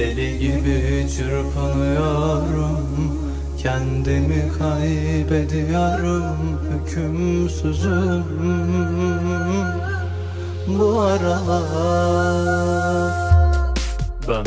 Deli gibi çırpınıyorum Kendimi kaybediyorum Hükümsüzüm. Bu aralar Ben